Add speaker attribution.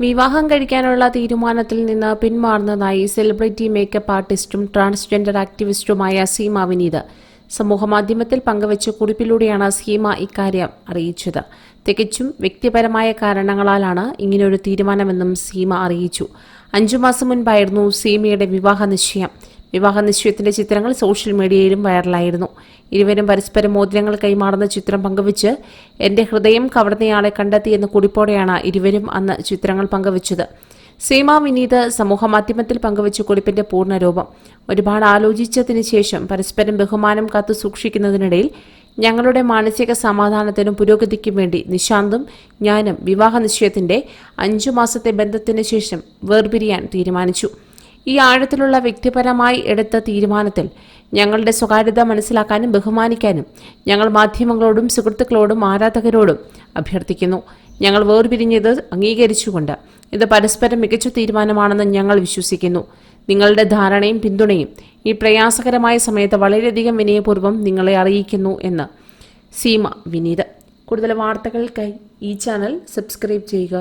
Speaker 1: വിവാഹം കഴിക്കാനുള്ള തീരുമാനത്തിൽ നിന്ന് പിന്മാറുന്നതായി സെലിബ്രിറ്റി മേക്കപ്പ് ആർട്ടിസ്റ്റും ട്രാൻസ്ജെൻഡർ ആക്ടിവിസ്റ്റുമായ സീമ വിനീത് സമൂഹമാധ്യമത്തിൽ പങ്കുവച്ച കുറിപ്പിലൂടെയാണ് സീമ ഇക്കാര്യം അറിയിച്ചത്. തികച്ചും വ്യക്തിപരമായ കാരണങ്ങളാലാണ് ഇങ്ങനെയൊരു തീരുമാനമെന്നും സീമ അറിയിച്ചു. അഞ്ചു മാസം മുൻപായിരുന്നു സീമയുടെ വിവാഹ നിശ്ചയം. വിവാഹ നിശ്ചയത്തിന്റെ ചിത്രങ്ങൾ സോഷ്യൽ മീഡിയയിലും വൈറലായിരുന്നു. ഇരുവരും പരസ്പരം മോതിരങ്ങൾ കൈമാറുന്ന ചിത്രം പങ്കുവച്ച് എന്റെ ഹൃദയം കവർന്നയാളെ കണ്ടെത്തിയെന്ന കുറിപ്പോടെയാണ് ഇരുവരും അന്ന് ചിത്രങ്ങൾ പങ്കുവച്ചത്. സീമ വിനീത് സമൂഹമാധ്യമത്തിൽ പങ്കുവച്ച കുറിപ്പിന്റെ പൂർണരൂപം. ഒരുപാട് ആലോചിച്ചതിന് ശേഷം പരസ്പരം ബഹുമാനം കാത്തു സൂക്ഷിക്കുന്നതിനിടയിൽ ഞങ്ങളുടെ മാനസിക സമാധാനത്തിനും പുരോഗതിക്കും വേണ്ടി നിശാന്തും ഞാനും വിവാഹ നിശ്ചയത്തിന്റെ അഞ്ചു മാസത്തെ ബന്ധത്തിന് ശേഷം വേർപിരിയാൻ തീരുമാനിച്ചു. ഈ ആഴത്തിലുള്ള വ്യക്തിപരമായി എടുത്ത തീരുമാനത്തിൽ ഞങ്ങളുടെ സ്വകാര്യത മനസ്സിലാക്കാനും ബഹുമാനിക്കാനും ഞങ്ങൾ മാധ്യമങ്ങളോടും സുഹൃത്തുക്കളോടും ആരാധകരോടും അഭ്യർത്ഥിക്കുന്നു. ഞങ്ങൾ വേർപിരിഞ്ഞത് അംഗീകരിച്ചുകൊണ്ട് ഇത് പരസ്പരം മികച്ച തീരുമാനമാണെന്ന് ഞങ്ങൾ വിശ്വസിക്കുന്നു. നിങ്ങളുടെ ധാരണയും പിന്തുണയും ഈ പ്രയാസകരമായ സമയത്ത് വളരെയധികം വിനയപൂർവം നിങ്ങളെ അറിയിക്കുന്നു എന്ന് സീമ വിനീത്. കൂടുതൽ വാർത്തകൾക്കായി ഈ ചാനൽ സബ്സ്ക്രൈബ് ചെയ്യുക.